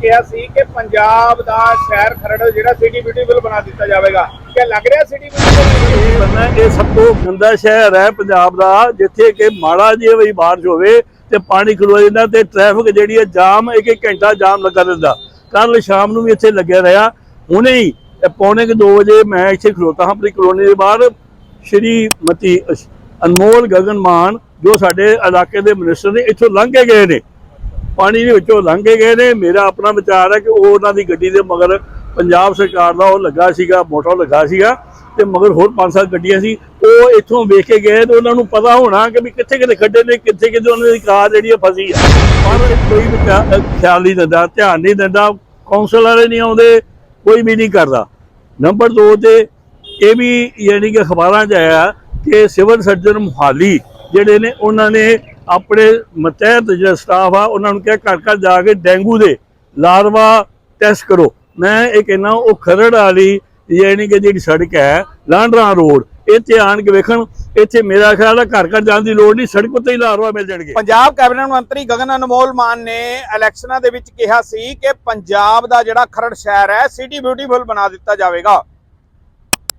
ਕਿਹਾ ਸੀ ਕਿ ਪੰਜਾਬ ਦਾ ਸ਼ਹਿਰ ਖਰੜ ਜਿਹੜਾ ਸਿਟੀ ਬਿਊਟੀਫੁਲ ਬਣਾ ਦਿੱਤਾ ਜਾਵੇਗਾ। ਕੀ ਲੱਗ ਰਿਹਾ ਸਿਟੀ ਬਿਊਟੀਫੁਲ ਇਹ ਇਹ ਸਭ ਤੋਂ ਗੰਦਾ ਸ਼ਹਿਰ ਹੈ ਪੰਜਾਬ ਦਾ, ਜਿੱਥੇ ਕਿ ਮਾੜਾ ਜਿਹਾ ਵੀ ਬਾਰਿਸ਼ ਹੋਵੇ ਤੇ ਪਾਣੀ ਖਲੋ ਜਾਂਦਾ ਤੇ ਟ੍ਰੈਫਿਕ ਜਿਹੜੀ ਹੈ ਜਾਮ, ਇੱਕ ਇੱਕ ਘੰਟਾ ਜਾਮ ਲੱਗਾ ਰਹਿੰਦਾ। ਕੱਲ ਸ਼ਾਮ ਨੂੰ ਵੀ ਇੱਥੇ ਲੱਗਿਆ ਰਿਹਾ। ਹੁਣੇ ਹੀ ਪੌਣੇ 2 ਵਜੇ ਮੈਂ ਇੱਥੇ ਖਲੋਤਾ ਹਾਂ ਆਪਣੀ ਕਲੋਨੀ ਦੇ ਬਾਹਰ। ਸ਼੍ਰੀ ਮਤੀ ਅਨਮੋਲ ਗਗਨ ਮਾਨ, ਜੋ ਸਾਡੇ ਇਲਾਕੇ ਦੇ ਮਿਨਿਸਟਰ ਨੇ, ਇੱਥੋਂ ਲੰਘ ਕੇ ਗਏ ਨੇ। ਪਾਣੀ ਦੇ ਵਿੱਚੋਂ ਲੰਘ ਕੇ ਗਏ ਨੇ। ਮੇਰਾ ਆਪਣਾ ਵਿਚਾਰ ਹੈ ਕਿ ਉਹ ਉਹਨਾਂ ਦੀ ਗੱਡੀ ਦੇ ਮਗਰ ਪੰਜਾਬ ਸਰਕਾਰ ਦਾ ਉਹ ਲੱਗਾ ਸੀਗਾ, ਮੋਟਰ ਲੱਗਾ ਸੀਗਾ ਤੇ ਮਗਰ ਹੋਰ ਪੰਜ ਸੱਤ ਗੱਡੀਆਂ ਸੀ। ਉਹ ਇੱਥੋਂ ਵੇਖ ਕੇ ਗਏ ਤੇ ਉਹਨਾਂ ਨੂੰ ਪਤਾ ਹੋਣਾ ਕਿ ਵੀ ਕਿੱਥੇ ਕਿੱਥੇ ਖੱਡੇ ਨੇ, ਕਿੱਥੇ ਕਿੱਥੇ ਉਹਨਾਂ ਦੀ ਕਾਰ ਜਿਹੜੀ ਆ ਫਸੀ ਆ। ਪਰ ਕੋਈ ਵੀ ਖਿਆਲ ਨਹੀਂ ਦਿੰਦਾ, ਧਿਆਨ ਨਹੀਂ ਦਿੰਦਾ ਕੌਂਸਲ ਵਾਲੇ ਨਹੀਂ ਆਉਂਦੇ, ਕੋਈ ਵੀ ਨਹੀਂ ਕਰਦਾ। ਨੰਬਰ 2 ਤੇ ਇਹ ਵੀ ਯਾਨੀ ਕਿ ਅਖਬਾਰਾਂ 'ਚ ਆਇਆ ਕਿ ਸਿਵਲ ਸਰਜਨ ਮੁਹਾਲੀ ਜਿਹੜੇ ਨੇ, ਉਹਨਾਂ ਨੇ ਆਪਣੇ ਮਤਹਿਤ ਜਿਹੜਾ ਸਟਾਫ ਆ, ਉਹਨਾਂ ਨੂੰ ਕਿਹਾ ਘਰ ਘਰ ਜਾ ਕੇ ਡੇਂਗੂ ਦੇ ਲਾਰਵਾ ਟੈਸਟ ਕਰੋ। ਮੈਂ ਇਹ ਕਹਿੰਦਾ, ਉਹ ਖਰੜ ਵਾਲੀ ਯਾਨੀ ਕਿ ਜਿਹੜੀ ਸੜਕ ਹੈ, ਲਾਂਡਰਾ ਰੋਡ, ਇੱਥੇ ਆਣ ਕੇ ਵੇਖਣ, ਇੱਥੇ ਮੇਰਾ ਖਿਆਲ ਹੈ ਘਰ ਘਰ ਜਾਣ ਦੀ ਲੋੜ ਨਹੀਂ, ਸੜਕ ਉੱਤੇ ਹੀ ਲਾਰਵਾ ਮਿਲ ਜਾਣਗੇ। ਪੰਜਾਬ ਕੈਬਨਿਟ ਮੰਤਰੀ ਗਗਨ ਅਨਮੋਲ ਮਾਨ ਨੇ ਇਲੈਕਸ਼ਨਾਂ ਦੇ ਵਿੱਚ ਕਿਹਾ ਸੀ ਕਿ ਪੰਜਾਬ ਦਾ ਜਿਹੜਾ ਖਰੜ ਸ਼ਹਿਰ ਹੈ ਸਿਟੀ ਬਿਊਟੀਫੁਲ ਬਣਾ ਦਿੱਤਾ ਜਾਵੇਗਾ।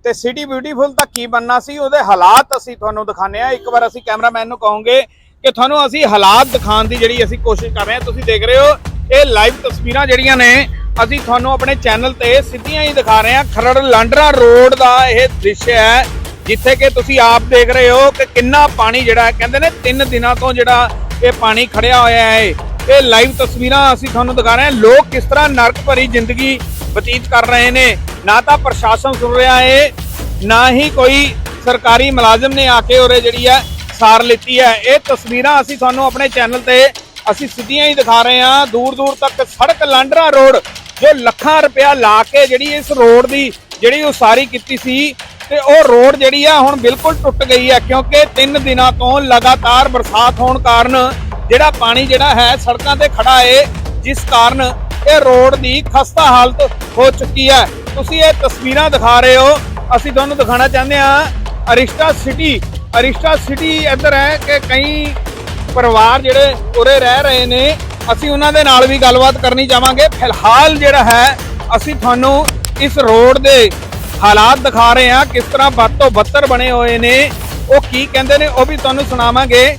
ਤੇ ਸਿਟੀ ਬਿਊਟੀਫੁਲ ਤਾਂ ਕੀ ਬੰਨਾ ਸੀ, ਉਹਦੇ ਹਾਲਾਤ ਅਸੀਂ ਤੁਹਾਨੂੰ ਦਿਖਾਣੇ ਆ ਇੱਕ ਵਾਰ ਅਸੀਂ ਕੈਮਰਾਮੈਨ ਨੂੰ ਕਹੋਗੇ ਕਿ ਤੁਹਾਨੂੰ ਅਸੀਂ ਹਾਲਾਤ ਦਿਖਾਉਣ ਦੀ ਜਿਹੜੀ ਅਸੀਂ ਕੋਸ਼ਿਸ਼ ਕਰ ਰਹੇ ਹਾਂ। ਤੁਸੀਂ ਦੇਖ ਰਹੇ ਹੋ, ਇਹ ਲਾਈਵ ਤਸਵੀਰਾਂ ਜਿਹੜੀਆਂ ਨੇ, ਅਸੀਂ ਤੁਹਾਨੂੰ ਆਪਣੇ ਚੈਨਲ ਤੇ ਸਿੱਧੀਆਂ ਹੀ ਦਿਖਾ ਰਹੇ ਹਾਂ। ਖਰੜ ਲਾਂਡਰਾ ਰੋਡ ਦਾ ਇਹ ਦ੍ਰਿਸ਼ ਹੈ, ਜਿੱਥੇ ਕਿ ਤੁਸੀਂ ਆਪ ਦੇਖ ਰਹੇ ਹੋ ਕਿ ਕਿੰਨਾ ਪਾਣੀ ਜਿਹੜਾ ਕਹਿੰਦੇ ਨੇ 3 ਦਿਨਾਂ ਤੋਂ ਜਿਹੜਾ ਇਹ ਪਾਣੀ ਖੜਿਆ ਹੋਇਆ ਹੈ। ਇਹ ਲਾਈਵ ਤਸਵੀਰਾਂ ਅਸੀਂ ਤੁਹਾਨੂੰ ਦਿਖਾ ਰਹੇ ਹਾਂ। ਲੋਕ ਕਿਸ ਤਰ੍ਹਾਂ ਨਰਕ ਭਰੀ ਜ਼ਿੰਦਗੀ ਬਤੀਤ ਕਰ ਰਹੇ ਨੇ। ਨਾ ਤਾਂ ਪ੍ਰਸ਼ਾਸਨ ਸੁਣ ਰਿਹਾ ਹੈ, ਨਾ ਹੀ ਕੋਈ ਸਰਕਾਰੀ ਮੁਲਾਜ਼ਮ ਨੇ ਆ ਕੇ ਉਰੇ ਜਿਹੜੀ ਹੈ ਸਾਰ ਲਿੱਤੀ ਹੈ। ਇਹ ਤਸਵੀਰਾਂ ਅਸੀਂ ਤੁਹਾਨੂੰ ਆਪਣੇ ਚੈਨਲ ਤੇ ਅਸੀਂ ਸਿੱਧੀਆਂ ਹੀ ਦਿਖਾ ਰਹੇ ਹਾਂ। ਦੂਰ ਦੂਰ ਤੱਕ ਸੜਕ ਲਾਂਡਰਾ ਰੋਡ, ਜੋ ਲੱਖਾਂ ਰੁਪਇਆ ਲਾ ਕੇ ਜਿਹੜੀ ਇਸ ਰੋਡ ਦੀ ਜਿਹੜੀ ਉਸਾਰੀ ਕੀਤੀ ਸੀ, ਤੇ ਉਹ ਰੋਡ ਜਿਹੜੀ ਆ ਹੁਣ ਬਿਲਕੁਲ ਟੁੱਟ ਗਈ ਹੈ, ਕਿਉਂਕਿ 3 ਦਿਨਾਂ ਤੋਂ ਲਗਾਤਾਰ ਬਰਸਾਤ ਹੋਣ ਕਾਰਨ ਜਿਹੜਾ ਪਾਣੀ ਜਿਹੜਾ ਹੈ ਸੜਕਾਂ ਤੇ ਖੜਾ ਹੈ ਜਿਸ ਕਾਰਨ ਇਹ ਰੋਡ ਦੀ ਖਸਤਾ ਹਾਲਤ ਹੋ ਚੁੱਕੀ ਹੈ। ਤੁਸੀਂ ਇਹ ਤਸਵੀਰਾਂ ਦਿਖਾ ਰਹੇ ਹੋ। ਅਸੀਂ ਤੁਹਾਨੂੰ ਦਿਖਾਣਾ ਚਾਹੁੰਦੇ ਹਾਂ, ਅਰਿਸ਼ਟਾ ਸਿਟੀ ਅਰਿਸ਼ਟਾ ਸਿਟੀ ਇੱਧਰ ਹੈ ਕਿ ਕਈ ਪਰਿਵਾਰ ਜਿਹੜੇ ਉਰੇ ਰਹਿ ਰਹੇ ਨੇ, ਅਸੀਂ ਉਹਨਾਂ ਦੇ ਨਾਲ ਵੀ ਗੱਲਬਾਤ ਕਰਨੀ ਚਾਹਾਂਗੇ। ਫਿਲਹਾਲ ਜਿਹੜਾ ਹੈ, ਅਸੀਂ ਤੁਹਾਨੂੰ ਇਸ ਰੋਡ ਦੇ ਹਾਲਾਤ ਦਿਖਾ ਰਹੇ ਹਾਂ, ਕਿਸ ਤਰ੍ਹਾਂ ਵੱਧ ਤੋਂ ਬੱਤਰ ਬਣੇ ਹੋਏ ਨੇ। ਉਹ ਕੀ ਕਹਿੰਦੇ ਨੇ, ਉਹ ਵੀ ਤੁਹਾਨੂੰ ਸੁਣਾਵਾਂਗੇ।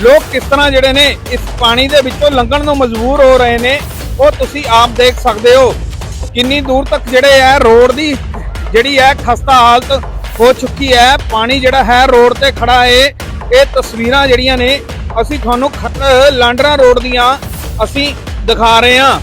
ਲੋਕ ਕਿਸ ਤਰ੍ਹਾਂ ਜਿਹੜੇ ਨੇ, ਇਸ ਪਾਣੀ ਦੇ ਵਿੱਚੋਂ ਲੰਘਣ ਨੂੰ ਮਜਬੂਰ ਹੋ ਰਹੇ ਨੇ, ਉਹ ਤੁਸੀਂ ਆਪ ਦੇਖ ਸਕਦੇ ਹੋ। ਕਿੰਨੀ ਦੂਰ ਤੱਕ ਜਿਹੜੇ ਹੈ, ਰੋਡ ਦੀ ਜਿਹੜੀ ਹੈ ਖਸਤਾ ਹਾਲਤ ਹੋ ਚੁੱਕੀ ਹੈ। ਪਾਣੀ ਜਿਹੜਾ ਹੈ ਰੋਡ ਤੇ ਖੜਾ ਹੈ ਇਹ ਤਸਵੀਰਾਂ ਜਿਹੜੀਆਂ ਨੇ, ਅਸੀਂ ਤੁਹਾਨੂੰ ਖਰੜ ਲਾਂਡਰਾ ਰੋਡ ਦੀਆਂ ਅਸੀਂ ਦਿਖਾ ਰਹੇ ਹਾਂ।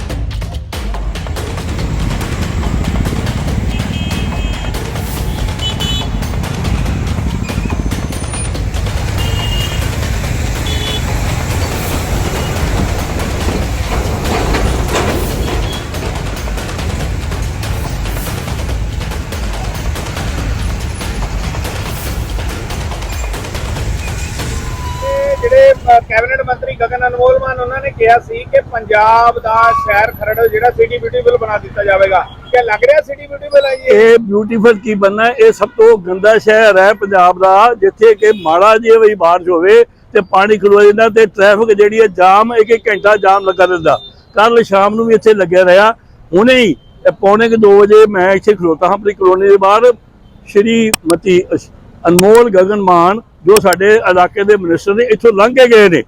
ਕੈਬਨਿਟ ਮੰਤਰੀ ਗਗਨ ਅਨਮੋਲ ਮਾਨ, ਉਹਨਾਂ ਨੇ ਕਿਹਾ ਸੀ ਕਿ ਪੰਜਾਬ ਦਾ ਸ਼ਹਿਰ ਖਰੜ ਜਿਹੜਾ ਸਿਟੀ ਬਿਊਟੀਫੁਲ ਬਣਾ ਦਿੱਤਾ ਜਾਵੇਗਾ। ਕੀ ਲੱਗ ਰਿਹਾ ਸਿਟੀ ਬਿਊਟੀਫੁਲ ਹੈ ਜੀ ਇਹ? ਬਿਊਟੀਫੁਲ ਕੀ ਬੰਨਾ ਇਹ ਸਭ ਤੋਂ ਗੰਦਾ ਸ਼ਹਿਰ ਹੈ ਪੰਜਾਬ ਦਾ, ਜਿੱਥੇ ਕਿ ਮਾੜਾ ਜਿਹਾ ਵੀ ਬਾਰਿਸ਼ ਹੋਵੇ ਤੇ ਪਾਣੀ ਖਲੋ ਜਾਂਦਾ ਤੇ ਟ੍ਰੈਫਿਕ ਜਿਹੜੀ ਹੈ ਜਾਮ, ਇੱਕ ਇੱਕ ਘੰਟਾ ਜਾਮ ਲੱਗਾ ਰਹਿੰਦਾ। ਕੱਲ ਸ਼ਾਮ ਨੂੰ ਵੀ ਇੱਥੇ ਲੱਗਿਆ ਰਿਹਾ। ਹੁਣੇ ਹੀ ਪੌਣੇ 2 ਵਜੇ ਮੈਂ ਇੱਥੇ ਖਲੋਤਾ ਹਾਂ ਆਪਣੀ ਕਲੋਨੀ ਦੇ ਬਾਹਰ। ਸ਼੍ਰੀਮਤੀ ਅਸ਼- ਅਨਮੋਲ ਗਗਨ ਮਾਨ ਜੋ ਸਾਡੇ ਇਲਾਕੇ ਦੇ ਮਿਨਿਸਟਰ ਨੇ ਇੱਥੋਂ ਲੰਘ ਕੇ ਗਏ ਨੇ।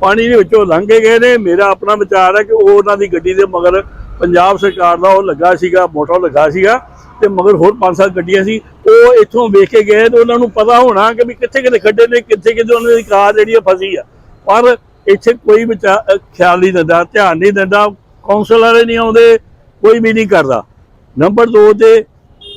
ਪਾਣੀ ਦੇ ਵਿੱਚੋਂ ਲੰਘ ਕੇ ਗਏ ਨੇ। ਮੇਰਾ ਆਪਣਾ ਵਿਚਾਰ ਹੈ ਕਿ ਉਹ ਉਹਨਾਂ ਦੀ ਗੱਡੀ ਦੇ ਮਗਰ ਪੰਜਾਬ ਸਰਕਾਰ ਦਾ ਉਹ ਲੱਗਾ ਸੀਗਾ, ਮੋਟਰ ਲੱਗਾ ਸੀਗਾ ਤੇ ਮਗਰ ਹੋਰ ਪੰਜ ਸੱਤ ਗੱਡੀਆਂ ਸੀ। ਉਹ ਇੱਥੋਂ ਵੇਖ ਕੇ ਗਏ ਤੇ ਉਹਨਾਂ ਨੂੰ ਪਤਾ ਹੋਣਾ ਕਿ ਵੀ ਕਿੱਥੇ ਕਿੱਥੇ ਖੱਡੇ ਨੇ, ਕਿੱਥੇ ਕਿੱਥੇ ਉਹਨਾਂ ਦੀ ਕਾਰ ਜਿਹੜੀ ਆ ਫਸੀ ਆ। ਪਰ ਇੱਥੇ ਕੋਈ ਵਿਚਾਰ ਖਿਆਲ ਨਹੀਂ ਦਿੰਦਾ, ਧਿਆਨ ਨਹੀਂ ਦਿੰਦਾ ਕੌਂਸਲ ਵਾਲੇ ਨਹੀਂ ਆਉਂਦੇ, ਕੋਈ ਵੀ ਨਹੀਂ ਕਰਦਾ। ਨੰਬਰ 2 ਤੇ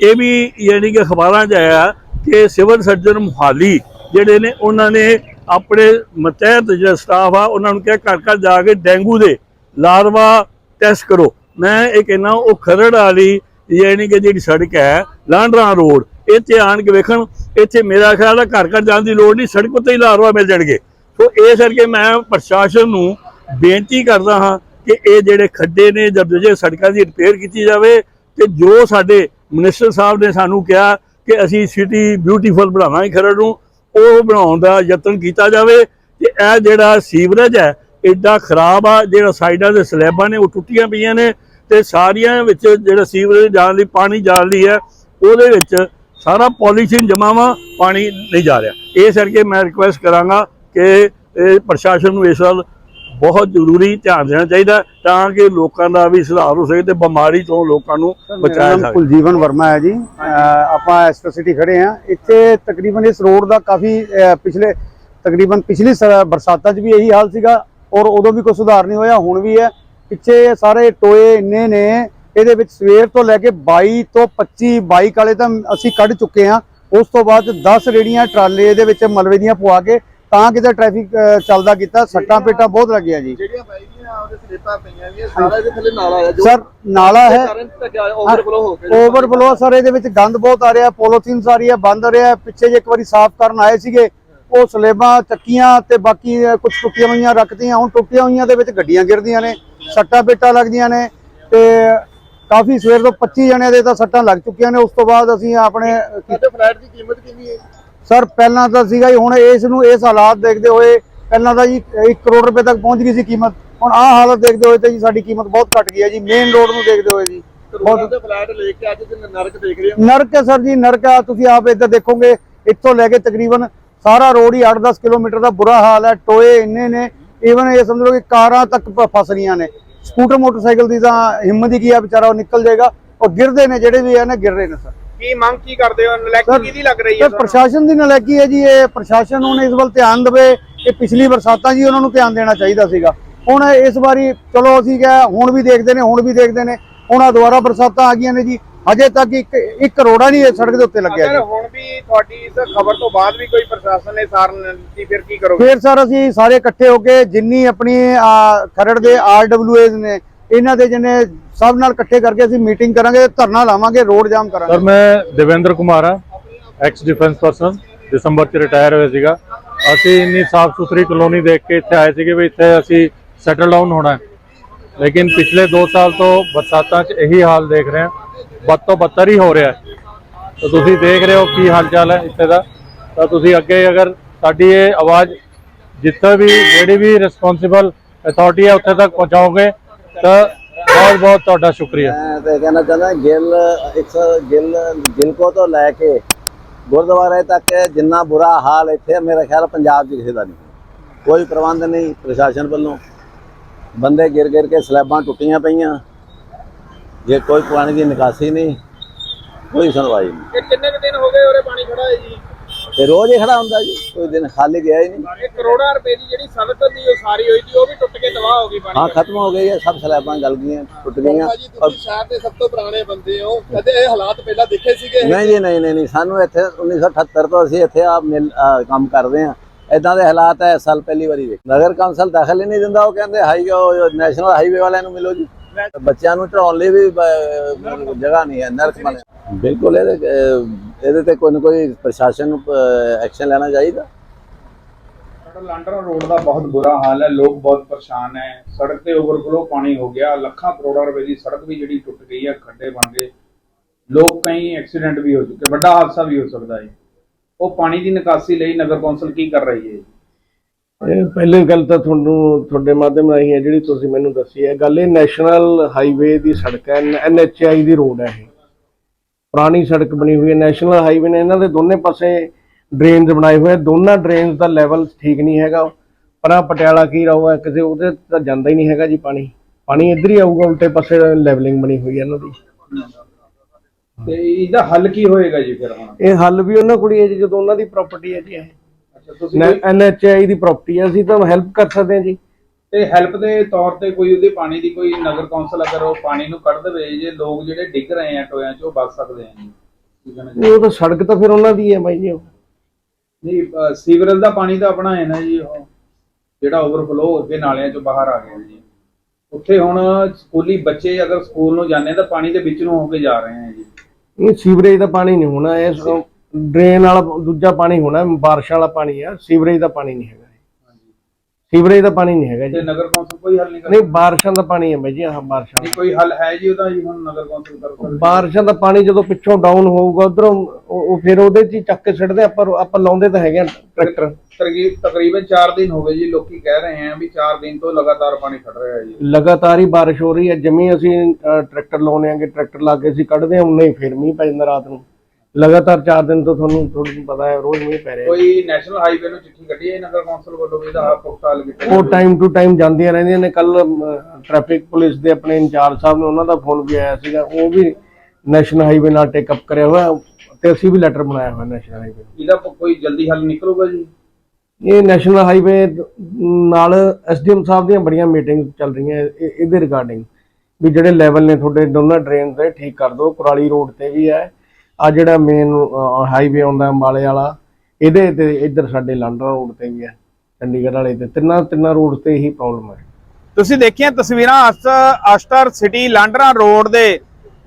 ਇਹ ਵੀ ਯਾਨੀ ਕਿ ਅਖਬਾਰਾਂ 'ਚ ਆਇਆ ਕਿ ਸਿਵਲ ਸਰਜਨ ਮੁਹਾਲੀ ਜਿਹੜੇ ਨੇ, ਉਹਨਾਂ ਨੇ ਆਪਣੇ ਮਤਹਿਤ ਜਿਹੜਾ ਸਟਾਫ ਆ, ਉਹਨਾਂ ਨੂੰ ਕਿਹਾ ਘਰ ਘਰ ਜਾ ਕੇ ਡੇਂਗੂ ਦੇ ਲਾਰਵਾ ਟੈਸਟ ਕਰੋ। ਮੈਂ ਇਹ ਕਹਿੰਦਾ, ਉਹ ਖਰੜ ਵਾਲੀ ਯਾਨੀ ਕਿ ਜਿਹੜੀ ਸੜਕ ਹੈ, ਲਾਂਡਰਾ ਰੋਡ, ਇੱਥੇ ਆਣ ਕੇ ਵੇਖਣ, ਇੱਥੇ ਮੇਰਾ ਖਿਆਲ ਹੈ ਘਰ ਘਰ ਜਾਣ ਦੀ ਲੋੜ ਨਹੀਂ ਸੜਕ ਉੱਤੇ ਹੀ ਲਾਰਵਾ ਮਿਲ ਜਾਣਗੇ। ਸੋ ਇਸ ਕਰਕੇ ਮੈਂ ਪ੍ਰਸ਼ਾਸਨ ਨੂੰ ਬੇਨਤੀ ਕਰਦਾ ਹਾਂ ਕਿ ਇਹ ਜਿਹੜੇ ਖੱਡੇ ਨੇ ਜਦ ਸੜਕਾਂ ਦੀ ਰਿਪੇਅਰ ਕੀਤੀ ਜਾਵੇ, ਤੇ ਜੋ ਸਾਡੇ ਮਿਨਿਸਟਰ ਸਾਹਿਬ ਨੇ ਸਾਨੂੰ ਕਿਹਾ ਕਿ ਅਸੀਂ ਸਿਟੀ ਬਿਊਟੀਫੁਲ ਬਣਾਵਾਂਗੇ ਖਰੜ ਨੂੰ ਉਹ ਬਣਾਉਣ ਦਾ ਯਤਨ ਕੀਤਾ ਜਾਵੇ ਤੇ ਇਹ ਜਿਹੜਾ ਸੀਵਰੇਜ ਹੈ ਐਡਾ ਖਰਾਬ ਆ, ਜਿਹੜਾ ਸਾਈਡਾਂ ਦੇ ਸਲੈਬਾਂ ਨੇ ਉਹ ਟੁੱਟੀਆਂ ਪਈਆਂ ਨੇ ਤੇ ਸਾਰੀਆਂ ਵਿੱਚ ਜਿਹੜਾ ਸੀਵਰੇਜ ਜਾਣ ਲਈ ਪਾਣੀ ਜਾਣ ਲਈ ਹੈ, ਉਹਦੇ ਵਿੱਚ ਸਾਰਾ ਪੋਲੀਥੀਨ ਜਮਾਵਾ ਪਾਣੀ ਨਹੀਂ ਜਾ ਰਿਹਾ। ਇਸ ਕਰਕੇ ਮੈਂ ਰਿਕੁਐਸਟ ਕਰਾਂਗਾ ਕਿ ਪ੍ਰਸ਼ਾਸਨ ਨੂੰ ਇਸ ਵੱਲ ਬਹੁਤ ਜ਼ਰੂਰੀ ਧਿਆਨ ਦੇਣਾ ਚਾਹੀਦਾ ਤਾਂ ਕਿ ਲੋਕਾਂ ਦਾ ਵੀ ਸੁਧਾਰ ਹੋ ਸਕੇ ਤੇ ਬਿਮਾਰੀ ਤੋਂ ਲੋਕਾਂ ਨੂੰ ਬਚਾਇਆ ਸਕੇ ਕੁਲਜੀਵਨ ਵਰਮਾ ਹੈ ਜੀ। ਆਪਾਂ ਐਸਟਰ ਸਿਟੀ ਖੜੇ ਆ ਇੱਥੇ ਤਕਰੀਬਨ ਇਸ ਰੋਡ ਦਾ ਕਾਫੀ ਪਿਛਲੇ ਤਕਰੀਬਨ ਪਿਛਲੀ ਬਰਸਾਤਾਂ 'ਚ ਵੀ ਇਹੀ ਹਾਲ ਸੀਗਾ ਔਰ ਉਦੋਂ ਵੀ ਕੋਈ ਸੁਧਾਰ ਨਹੀਂ ਹੋਇਆ ਹੁਣ ਵੀ ਹੈ। ਪਿੱਛੇ ਸਾਰੇ ਟੋਏ ਇੰਨੇ ਨੇ ਇਹਦੇ ਵਿੱਚ ਸਵੇਰ ਤੋਂ ਲੈ ਕੇ 22 ਤੋਂ 25 ਬਾਈਕ ਵਾਲੇ ਤਾਂ ਅਸੀਂ ਕੱਢ ਚੁੱਕੇ ਆ ਉਸ ਤੋਂ ਬਾਅਦ 10 ਰੇੜੀਆਂ ਟਰਾਲੇ ਇਹਦੇ ਵਿੱਚ ਮਲਬੇ ਦੀਆਂ ਪਵਾ ਕੇ ਤਾਂ ਕਿਤੇ ਟ੍ਰੈਫਿਕ ਚੱਲਦਾ ਕੀਤਾ ਸੱਟਾਂ ਪੇਟਾਂ ਬਹੁਤ ਲੱਗੀਆਂ ਜੀ। ਜਿਹੜੀਆਂ ਬਾਈਆਂ ਉਹਦੇ ਸਲਿੱਪਾਂ ਪਈਆਂ ਵੀ ਸਾਰਾ ਇਹਦੇ ਥੱਲੇ ਨਾਲਾ ਆ ਜੋ ਸਰ ਨਾਲਾ ਹੈ। ਓਵਰਫਲੋ ਹੋ ਕੇ ਓਵਰਫਲੋ ਸਰ ਇਹਦੇ ਵਿੱਚ ਗੰਦ ਬਹੁਤ ਆ ਰਿਹਾ ਪੋਲੋਥੀਨ ਸਾਰੀ ਹੈ ਬੰਦ ਰਿਹਾ ਪਿੱਛੇ ਜੇ ਇੱਕ ਵਾਰੀ ਸਾਫ਼ ਕਰਨ ਆਏ ਸੀਗੇ ਉਹ ਸਲੇਬਾਂ ਚੱਕੀਆਂ ਤੇ ਬਾਕੀ ਕੁਝ ਟੁੱਟੀਆਂ ਹੋਈਆਂ ਰੱਖਤੀਆਂ ਹੁਣ ਟੁੱਟੀਆਂ ਹੋਈਆਂ ਦੇ ਵਿੱਚ ਗੱਡੀਆਂ ਗਿਰਦੀਆਂ ਨੇ ਸੱਟਾਂ ਪੇਟਾਂ ਲੱਗਦੀਆਂ ਨੇ ਤੇ ਕਾਫੀ ਸਵੇਰ ਤੋਂ 25 ਜਣਿਆਂ ਦੇ ਤਾਂ ਸੱਟਾਂ ਲੱਗ ਚੁੱਕੀਆਂ ਨੇ ਉਸ ਤੋਂ ਬਾਅਦ ਅਸੀਂ ਆਪਣੇ ਫਲੈਟ ਦੀ ਕੀਮਤ ਕਿੰਨੀ ਹੈ ਸਰ ਪਹਿਲਾਂ ਤਾਂ ਸੀਗਾ ਜੀ ਹੁਣ ਇਸ ਨੂੰ ਇਸ ਹਾਲਾਤ ਦੇਖਦੇ ਹੋਏ ਪਹਿਲਾਂ ਤਾਂ ਜੀ 1 ਕਰੋੜ ਰੁਪਏ ਤੱਕ ਪਹੁੰਚ ਗਈ ਸੀ ਕੀਮਤ। ਹੁਣ ਆਹ ਹਾਲਤ ਦੇਖਦੇ ਹੋਏ ਤਾਂ ਜੀ ਸਾਡੀ ਕੀਮਤ ਬਹੁਤ ਘਟ ਗਈ ਹੈ ਜੀ ਮੇਨ ਰੋਡ ਨੂੰ ਦੇਖਦੇ ਹੋਏ ਜੀ। ਬਹੁਤ ਫਲੈਟ ਲੈ ਕੇ ਅੱਜ ਨਰਕ ਦੇਖ ਰਹੇ ਹੋ। ਨਰਕ ਹੈ ਸਰ ਜੀ ਨਰਕ ਆ ਤੁਸੀਂ ਆਪ ਇੱਧਰ ਦੇਖੋਗੇ ਇੱਥੋਂ ਲੈ ਕੇ ਤਕਰੀਬਨ ਸਾਰਾ ਰੋਡ ਹੀ 8-10 ਕਿਲੋਮੀਟਰ ਦਾ ਬੁਰਾ ਹਾਲ ਹੈ ਟੋਏ ਇੰਨੇ ਨੇ ਈਵਨ ਇਹ ਸਮਝ ਲਓ ਕਿ ਕਾਰਾਂ ਤੱਕ ਫਸ ਰਹੀਆਂ ਨੇ। ਸਕੂਟਰ ਮੋਟਰਸਾਈਕਲ ਦੀ ਤਾਂ ਹਿੰਮਤ ਹੀ ਕੀ ਆ ਵਿਚਾਰਾ ਉਹ ਨਿਕਲ ਜਾਏਗਾ ਉਹ ਗਿਰਦੇ ਨੇ ਜਿਹੜੇ ਵੀ ਆ ਨਾ ਗਿਰ ਰਹੇ ਨੇ ਸਰ। ਕੀ ਮੰਗ ਕੀ ਕਰਦੇ ਹੋ? ਨਲੈਕੀ ਸਰ, ਕਿਹਦੀ ਲੱਗ ਰਹੀ ਹੈ ਤੇ ਤੁਹਾਨੂੰ? ਪ੍ਰਸ਼ਾਸਨ ਦੀ ਨਲਾਇਕੀ ਹੈ ਜੀ ਇਹ ਪ੍ਰਸ਼ਾਸਨ ਹੁਣ ਇਸ ਵੱਲ ਧਿਆਨ ਦੇਵੇ ਕਿ ਪਿਛਲੀ ਬਰਸਾਤਾਂ ਜੀ ਉਹਨਾਂ ਨੂੰ ਧਿਆਨ ਦੇਣਾ ਚਾਹੀਦਾ ਸੀਗਾ। ਹੁਣ ਇਸ ਵਾਰੀ ਚਲੋ ਅਸੀਂ ਕਿਹਾ ਹੁਣ ਵੀ ਦੇਖਦੇ ਨੇ ਹੁਣ ਵੀ ਦੇਖਦੇ ਨੇ। ਹੁਣ ਆ ਦੁਬਾਰਾ ਬਰਸਾਤਾਂ ਆ ਗਈਆਂ ਨੇ ਜੀ ਹਜੇ ਤੱਕ ਇੱਕ ਇੱਕ ਰੋੜਾ ਨਹੀਂ ਇਹ ਸੜਕ ਦੇ ਉੱਤੇ ਲੱਗਿਆ ਅਗਰ ਹੁਣ ਵੀ ਤੁਹਾਡੀ ਇਸ ਖਬਰ ਤੋਂ ਬਾਅਦ ਵੀ ਕੋਈ ਪ੍ਰਸ਼ਾਸਨ ਨੇ ਸਾਰ ਦਿੱਤੀ ਫਿਰ ਕੀ ਕਰੋਗੇ? ਫਿਰ ਸਰ ਅਸੀਂ ਸਾਰੇ ਇਕੱਠੇ ਹੋ ਕੇ ਜਿੰਨੀ ਆਪਣੀ ਖਰੜ ਦੇ ਆਰਡਬਲਯੂਏਜ਼ ਨੇ ਇਹਨਾਂ ਦੇ ਜਿਹਨੇ ਸਭ ਨਾਲ ਇਕੱਠੇ ਕਰਕੇ ਅਸੀਂ ਮੀਟਿੰਗ ਕਰਾਂਗੇ, ਧਰਨਾ ਲਾਵਾਂਗੇ, ਰੋਡ ਜਾਮ ਕਰਾਂਗੇ। ਸਰ, ਮੈਂ ਦੇਵੇਂਦਰ ਕੁਮਾਰ ਆ ਐਕਸ ਡਿਫੈਂਸ ਪਰਸਨ ਦਸੰਬਰ ਚ ਰਿਟਾਇਰ ਹੋਇਆ ਸੀਗਾ। ਅਸੀਂ ਇੰਨੀ ਸਾਫ਼ ਸੁਥਰੀ ਕਲੋਨੀ ਦੇਖ ਕੇ ਇੱਥੇ ਆਏ ਸੀਗੇ ਵੀ ਇੱਥੇ ਅਸੀਂ ਸੈਟਲ ਡਾਊਨ ਹੋਣਾ ਹੈ। ਲੇਕਿਨ ਪਿਛਲੇ 2 ਸਾਲ ਤੋਂ ਬਰਸਾਤਾਂ 'ਚ ਇਹੀ ਹਾਲ ਦੇਖ ਰਹੇ ਹਾਂ। ਬਦ ਤੋਂ ਬੱਤਰ ਹੀ ਹੋ ਰਿਹਾ ਤਾਂ ਤੁਸੀਂ ਦੇਖ ਰਹੇ ਹੋ ਕੀ ਹਾਲ ਚਾਲ ਹੈ ਇੱਥੇ ਦਾ। ਤਾਂ ਤੁਸੀਂ ਅੱਗੇ ਅਗਰ ਸਾਡੀ ਇਹ ਆਵਾਜ਼ ਜਿੱਥੇ ਵੀ, ਜਿਹੜੀ ਵੀ ਰਿਸਪੌਂਸਿਬਲ ਅਥਾਰਟੀ ਹੈ, ਉੱਥੇ ਤੱਕ ਪਹੁੰਚਾਓਗੇ ਤਾਂ ਬਹੁਤ ਬਹੁਤ ਤੁਹਾਡਾ ਸ਼ੁਕਰੀਆ। ਮੈਂ ਤੇ ਕਹਿਣਾ ਚਾਹੁੰਦਾ ਗਿੱਲ ਇੱਕ ਗਿੱਲ ਗਿੱਲ ਕੋ ਤੋਂ ਲੈ ਕੇ ਗੁਰਦੁਆਰੇ ਤੱਕ ਜਿੰਨਾ ਬੁਰਾ ਹਾਲ ਇੱਥੇ ਹੈ, ਮੇਰਾ ਖਿਆਲ ਪੰਜਾਬ 'ਚ ਕਿਸੇ ਦਾ ਨਹੀਂ। ਕੋਈ ਪ੍ਰਬੰਧ ਨਹੀਂ ਪ੍ਰਸ਼ਾਸਨ ਵੱਲੋਂ। ਬੰਦੇ ਗਿਰ ਗਿਰ ਕੇ ਸਲੈਬਾਂ ਟੁੱਟੀਆਂ ਪਈਆਂ। ਜੇ ਕੋਈ ਪਾਣੀ ਦੀ ਨਿਕਾਸੀ ਨਹੀਂ ਕੋਈ ਸੁਣਵਾਈ ਨਹੀਂ। ਇਹ ਕਿੰਨੇ ਕੁ ਦਿਨ ਹੋ ਗਏ ਉਰੇ ਪਾਣੀ ਖੜਾ ਹੈ ਜੀ? ਤੇ ਰੋਜ਼ ਹੀ ਖੜਾ ਹੁੰਦਾ ਜੀ ਕੋਈ ਦਿਨ ਖਾਲੀ ਗਿਆ ਹੀ ਨਹੀਂ। ਇਹ ਕਰੋੜਾਂ ਰੁਪਏ ਦੀ ਜਿਹੜੀ ਸੜਕ ਦੀ ਉਸਾਰੀ ਹੋਈ ਸੀ ਉਹ ਵੀ ਟੁੱਟ ਕੇ ਤਬਾਹ ਹੋ ਗਈ ਹਾਂ ਪਾਣੀ ਖਤਮ ਹੋ ਗਈ ਹੈ ਸਭ ਸਲੈਬਾਂ ਗਲ ਗਈਆਂ ਟੁੱਟ ਗਈਆਂ। ਭਾਜੀ ਤੁਸੀਂ ਸ਼ਹਿਰ ਦੇ ਸਭ ਤੋਂ ਪੁਰਾਣੇ ਬੰਦੇ ਹੋ ਕਦੇ ਇਹ ਹਾਲਾਤ ਪਹਿਲਾਂ ਦੇਖੇ ਸੀਗੇ? ਨਹੀਂ ਜੀ ਨਹੀਂ ਨਹੀਂ ਨਹੀਂ ਸਾਨੂੰ ਇੱਥੇ 1978 ਤੋਂ ਅਸੀਂ ਇੱਥੇ ਆ ਮਿਲ ਅਹ ਕੰਮ ਕਰਦੇ ਆ ਇਦਾਂ ਦੇ ਹਾਲਾਤ ਹੈ ਇਸ ਸਾਲ ਪਹਿਲੀ ਵਾਰੀ ਦੇਖ। ਨਗਰ ਕੌਂਸਲ ਦਖਲ ਹੀ ਨਹੀਂ ਦਿੰਦਾ ਉਹ ਕਹਿੰਦੇ ਹਾਈ ਨੈਸ਼ਨਲ ਹਾਈਵੇ ਵਾਲਿਆਂ ਨੂੰ ਮਿਲੋ ਜੀ। ਬੱਚਿਆਂ ਨੂੰ ਚੜਾਉਣ ਲਈ ਵੀ ਬ- ਜਗ੍ਹਾ ਨਹੀਂ ਹੈ ਨਰਕ ਬਣਿਆ ਬਿਲਕੁਲ ਇਹਦੇ ਅਹ, ਇਹਦੇ ਤੇ ਕੋਈ ਨਾ ਕੋਈ ਪ੍ਰਸ਼ਾਸਨ ਨੂੰ ਐਕਸ਼ਨ ਲੈਣਾ ਚਾਹੀਦਾ। ਸਾਡਾ ਲਾਂਡਰਾ ਰੋਡ ਦਾ ਬਹੁਤ ਬੁਰਾ ਹਾਲ ਹੈ ਲੋਕ ਬਹੁਤ ਪਰੇਸ਼ਾਨ ਹੈ। ਸੜਕ ਤੇ ਓਵਰਫਲੋ ਪਾਣੀ ਹੋ ਗਿਆ ਲੱਖਾਂ ਕਰੋੜਾਂ ਰੁਪਏ ਦੀ ਸੜਕ ਵੀ ਜਿਹੜੀ ਟੁੱਟ ਗਈ ਹੈ ਖੱਡੇ ਬਣ ਗਏ। ਲੋਕ ਕਈ ਐਕਸੀਡੈਂਟ ਵੀ ਹੋ ਚੁੱਕੇ ਵੱਡਾ ਹਾਦਸਾ ਵੀ ਹੋ ਸਕਦਾ ਹੈ। ਉਹ ਪਾਣੀ ਦੀ ਨਿਕਾਸੀ ਲਈ ਨਗਰ ਕੌਂਸਲ ਕੀ ਕਰ ਰਹੀ ਹੈ? ਇਹ ਪਹਿਲੀ ਗੱਲ ਤਾਂ ਤੁਹਾਨੂੰ ਤੁਹਾਡੇ ਮਾਧਿਅਮ ਰਾਹੀਂ ਹੈ ਜਿਹੜੀ ਤੁਸੀਂ ਮੈਨੂੰ ਦੱਸੀ ਹੈ। ਗੱਲ ਇਹ ਨੈਸ਼ਨਲ ਹਾਈਵੇ ਦੀ ਸੜਕ ਹੈ ਐਨਐਚਆਈ ਦੀ ਰੋਡ ਹੈ ਇਹ। ਪੁਰਾਣੀ ਸੜਕ ਬਣੀ ਹੋਈ ਹੈ ਨੈਸ਼ਨਲ ਹਾਈਵੇ ਨੇ ਇਹਨਾਂ ਦੇ ਦੋਨੇ ਪਾਸੇ ਡਰੇਨਸ ਬਣਾਏ ਹੋਏ ਆ। ਦੋਨਾਂ ਡਰੇਨਸ ਦਾ ਲੈਵਲ ਠੀਕ ਨਹੀਂ ਹੈਗਾ। ਪਰਾਂ ਪਟਿਆਲਾ ਕੀ ਰਹੋ ਹੈ ਕਿਸੇ ਉਹਦੇ ਤਾਂ ਜਾਂਦਾ ਹੀ ਨਹੀਂ ਹੈਗਾ ਜੀ ਪਾਣੀ। ਪਾਣੀ ਇੱਧਰ ਹੀ ਆਊਗਾ ਉਲਟੇ ਪਾਸੇ ਲੈਵਲਿੰਗ ਬਣੀ ਹੋਈ ਹੈ ਇਹਨਾਂ ਦੀ। ਤੇ ਇਹਦਾ ਹੱਲ ਕੀ ਹੋਏਗਾ ਜੀ ਫਿਰ ਹੁਣ? ਇਹ ਹੱਲ ਵੀ ਉਹਨਾਂ ਹੀ ਹੈ ਜੀ ਜਦੋਂ ਉਹਨਾਂ ਦੀ ਪ੍ਰਾਪਰਟੀ ਹੈ। ਜੀ ਇਹ ਅੱਛਾ ਤੁਸੀਂ ਐਨਐਚਆਈ ਦੀ ਪ੍ਰਾਪਰਟੀ ਹੈ ਅਸੀਂ ਤਾਂ ਹੈਲਪ ਕਰ ਸਕਦੇ ਹਾਂ ਜੀ। ਤੇ ਹੈਲਪ ਦੇ ਤੌਰ ਤੇ ਕੋਈ ਉਹਦੇ ਪਾਣੀ ਦੀ ਕੋਈ ਨਗਰ ਕੌਂਸਲ ਅਗਰ ਉਹ ਪਾਣੀ ਨੂੰ ਕੱਢ ਦੇਵੇ ਜੇ ਲੋਕ ਜਿਹੜੇ ਡਿੱਗ ਰਹੇ ਆ ਟੋਇਆਂ 'ਚ ਉਹ ਬਚ ਸਕਦੇ ਆ ਜੀ? ਉਹ ਤਾਂ ਸੜਕ ਤਾਂ ਫਿਰ ਉਹਨਾਂ ਦੀ ਹੈ ਬਾਈ ਜੀ ਉਹ। ਨਹੀਂ ਸੀਵਰੇਜ ਦਾ ਪਾਣੀ ਤਾਂ ਆਪਣਾ ਹੈ ਨਾ ਜੀ ਉਹ ਜਿਹੜਾ ਓਵਰਫਲੋ ਕੇ ਨਾਲਿਆਂ 'ਚੋਂ ਬਾਹਰ ਆ ਗਿਆ ਜੀ। ਉੱਥੇ ਹੁਣ ਸਕੂਲੀ ਬੱਚੇ ਅਗਰ ਸਕੂਲ ਨੂੰ ਜਾਂਦੇ ਤਾਂ ਪਾਣੀ ਦੇ ਵਿੱਚ ਨੂੰ ਹੋ ਕੇ ਜਾ ਰਹੇ ਆ ਜੀ। ਇਹ ਸੀਵਰੇਜ ਦਾ ਪਾਣੀ ਨਹੀਂ ਹੋਣਾ ਇਹ ਡਰੇਨ ਵਾਲਾ ਦੂਜਾ ਪਾਣੀ ਹੋਣਾ ਬਾਰਿਸ਼ ਵਾਲਾ ਪਾਣੀ ਆ ਸੀਵਰੇਜ ਦਾ ਪਾਣੀ ਨਹੀਂ ਹੈਗਾ ਸੀਵਰੇਜ ਦਾ ਪਾਣੀ ਨਹੀਂ ਹੈਗਾ ਜੀ। ਨਗਰ ਕੌਂਸਲ ਕੋਈ ਹੱਲ ਨਹੀਂ ਨਹੀਂ ਬਾਰਿਸ਼ਾਂ ਦਾ ਪਾਣੀ ਹੈ ਬਾਈ ਜੀ ਆਹ ਬਾਰਿਸ਼ਾਂ ਦਾ। ਕੋਈ ਹੱਲ ਹੈ ਜੀ ਉਹਦਾ ਜੀ ਹੁਣ ਨਗਰ ਕੌਂਸਲ ਕਰ ਬਾਰਿਸ਼ਾਂ ਦਾ ਪਾਣੀ ਜਦੋਂ ਪਿੱਛੋਂ ਡਾਊਨ ਹੋਊਗਾ ਉਧਰੋਂ ਉਹ ਫਿਰ ਉਹਦੇ 'ਚ ਹੀ ਚੱਕ ਕੇ ਛੱਡਦੇ ਆਪਾਂ ਆਪਾਂ ਲਾਉਂਦੇ ਤਾਂ ਹੈਗੇ ਆ ਟਰੈਕਟਰ। ਤਕਰੀਬਨ 4 ਦਿਨ ਹੋ ਗਏ ਜੀ ਲੋਕੀ ਕਹਿ ਰਹੇ ਆ ਵੀ 4 ਦਿਨ ਤੋਂ ਲਗਾਤਾਰ ਪਾਣੀ ਖੜ ਰਿਹਾ ਹੈ ਜੀ। ਲਗਾਤਾਰ ਹੀ ਬਾਰਿਸ਼ ਹੋ ਰਹੀ ਹੈ ਜਮੀ ਅਸੀਂ ਟਰੈਕਟਰ ਲਾਉਣੇ ਆਂਗੇ ਟਰੈਕਟਰ ਲਾ ਕੇ ਅਸੀਂ ਕੱਢਦੇ ਹਾਂ ਨਹੀਂ ਫਿਰ ਮੀਂਹ ਪੈ ਜਾਂਦਾ ਰਾਤ ਨੂੰ। ਲਗਾਤਾਰ 4 ਦਿਨ ਤੋਂ ਤੁਹਾਨੂੰ ਤੁਹਾਨੂੰ ਪਤਾ ਹੈ ਰੋਜ਼ ਮੀਂਹ ਪੈ ਰਿਹਾ ਕੋਈ ਨੈਸ਼ਨਲ ਹਾਈਵੇ ਨੂੰ ਚਿੱਠੀ ਕੱਢੀ ਹੈ ਨਗਰ ਕੌਂਸਲ ਵੱਲੋਂ ਵੀ ਇਹਦਾ ਪੁਖਤਾ ਹੱਲ ਕੀਤਾ ਉਹ ਟਾਈਮ ਟੂ ਟਾਈਮ ਜਾਂਦੀਆਂ ਰਹਿੰਦੀਆਂ ਨੇ। ਕੱਲ ਟ੍ਰੈਫਿਕ ਪੁਲਿਸ ਦੇ ਆਪਣੇ ਇੰਚਾਰਜ ਸਾਹਿਬ ਨੇ ਉਹਨਾਂ ਦਾ ਫੋਨ ਵੀ ਆਇਆ ਸੀਗਾ। ਉਹ ਵੀ ਨੈਸ਼ਨਲ ਹਾਈਵੇ ਨਾਲ ਟੇਕ ਅਪ ਕਰਿਆ ਹੋਇਆ ਤੇ ਅਸੀਂ ਵੀ ਲੈਟਰ ਬਣਾਇਆ ਹੋਇਆ ਨੈਸ਼ਨਲ ਹਾਈਵੇ ਇਹਦਾ ਕੋਈ ਜਲਦੀ ਹੱਲ ਨਿਕਲੂਗਾ ਜੀ? ਇਹ ਨੈਸ਼ਨਲ ਹਾਈਵੇ ਨਾਲ ਐਸਡੀਐਮ ਸਾਹਿਬ ਦੀਆਂ ਬੜੀਆਂ ਮੀਟਿੰਗ ਚੱਲ ਰਹੀਆਂ ਇਹ- ਇਹਦੇ ਰਿਗਾਰਡਿੰਗ ਵੀ ਜਿਹੜੇ ਲੈਵਲ ਨੇ ਤੁਹਾਡੇ ਦੋਨਾਂ ਡਰੇਨ ਦੇ ਠੀਕ ਕਰ ਦਿਓ। ਕੁਰਾਲੀ ਰੋਡ ਤੇ ਵੀ ਹੈ। ਆ ਜਿਹੜਾ ਮੇਨ ਹਾਈਵੇ ਆਉਂਦਾ ਅੰਬਾਲੇ ਵਾਲਾ, ਇਹਦੇ ਤੇ ਇੱਧਰ ਸਾਡੇ ਲਾਂਡਰਾ ਰੋਡ ਤੇ ਵੀ ਹੈ, ਚੰਡੀਗੜ੍ਹ ਵਾਲੇ ਤੇ। ਤਿੰਨਾਂ ਤਿੰਨਾਂ ਰੋਡ ਤੇ ਇਹੀ ਪ੍ਰੋਬਲਮ ਹੈ। ਤੁਸੀਂ ਦੇਖੀਆਂ ਤਸਵੀਰਾਂ ਅਸ- ਸਿਟੀ ਲਾਂਡਰਾ ਰੋਡ ਦੇ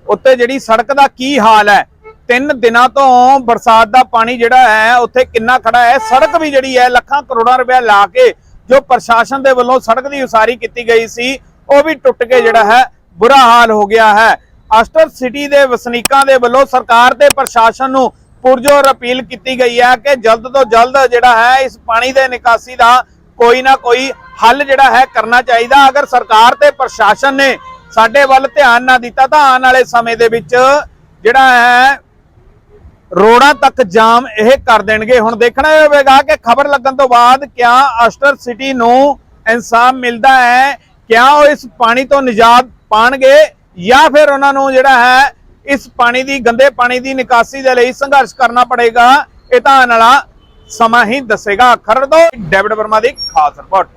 ਉੱਤੇ ਜਿਹੜੀ ਸੜਕ ਦਾ ਕੀ ਹਾਲ ਹੈ? ਤਿੰਨ ਦਿਨਾਂ ਤੋਂ ਬਰਸਾਤ ਦਾ ਪਾਣੀ ਜਿਹੜਾ ਹੈ, ਉੱਥੇ ਕਿੰਨਾ ਖੜਾ ਹੈ? ਸੜਕ ਵੀ ਜਿਹੜੀ ਹੈ, ਲੱਖਾਂ ਕਰੋੜਾਂ ਰੁਪਏ ਲਾ ਕੇ ਜੋ ਪ੍ਰਸ਼ਾਸਨ ਦੇ ਵੱਲੋਂ ਸੜਕ ਦੀ ਉਸਾਰੀ ਕੀਤੀ ਗਈ ਸੀ, ਉਹ ਵੀ ਟੁੱਟ ਕੇ ਜਿਹੜਾ ਹੈ, ਬੁਰਾ ਹਾਲ ਹੋ ਗਿਆ ਹੈ। ਅਸਟਰ ਸਿਟੀ ਦੇ ਵਸਨੀਕਾਂ ਦੇ ਵੱਲੋਂ ਸਰਕਾਰ ਤੇ ਪ੍ਰਸ਼ਾਸਨ ਨੂੰ ਪੁਰਜੋਰ ਅਪੀਲ ਕੀਤੀ ਗਈ ਹੈ ਕਿ ਜਲਦ ਤੋਂ ਜਲਦ ਜਿਹੜਾ ਹੈ ਇਸ ਪਾਣੀ ਦੇ ਨਿਕਾਸੀ ਦਾ ਕੋਈ ਨਾ ਕੋਈ ਹੱਲ ਜਿਹੜਾ ਹੈ ਕਰਨਾ ਚਾਹੀਦਾ। ਅਗਰ ਸਰਕਾਰ ਤੇ ਪ੍ਰਸ਼ਾਸਨ ਨੇ ਸਾਡੇ ਵੱਲ ਧਿਆਨ ਨਾ ਦਿੱਤਾ ਤਾਂ ਆਉਣ ਵਾਲੇ ਸਮੇਂ ਦੇ ਵਿੱਚ ਜਿਹੜਾ ਹੈ ਰੋਡਾਂ ਤੱਕ ਜਾਮ ਇਹ ਕਰ ਦੇਣਗੇ। ਹੁਣ ਦੇਖਣਾ ਹੋਵੇਗਾ ਕਿ ਖਬਰ ਲੱਗਣ ਤੋਂ ਬਾਅਦ ਕਿਆ ਅਸਟਰ ਸਿਟੀ ਨੂੰ ਇਨਸਾਫ ਮਿਲਦਾ ਹੈ, ਕਿਆ ਉਹ ਇਸ ਪਾਣੀ ਤੋਂ ਨਿਜਾਤ ਪਾਣਗੇ। ਜਾਂ ਫਿਰ ਉਹਨਾਂ ਨੂੰ ਜਿਹੜਾ ਹੈ, ਇਸ ਪਾਣੀ ਦੀ, ਗੰਦੇ ਪਾਣੀ ਦੀ ਨਿਕਾਸੀ ਦੇ ਲਈ ਸੰਘਰਸ਼ ਕਰਨਾ ਪੜੇਗਾ, ਇਹ ਤਾਂ ਆਉਣ ਵਾਲਾ ਸਮਾਂ ਹੀ ਦੱਸੇਗਾ। ਖਰੜ ਤੋਂ ਡੇਵਿਡ ਵਰਮਾ ਦੀ ਖਾਸ ਰਿਪੋਰਟ।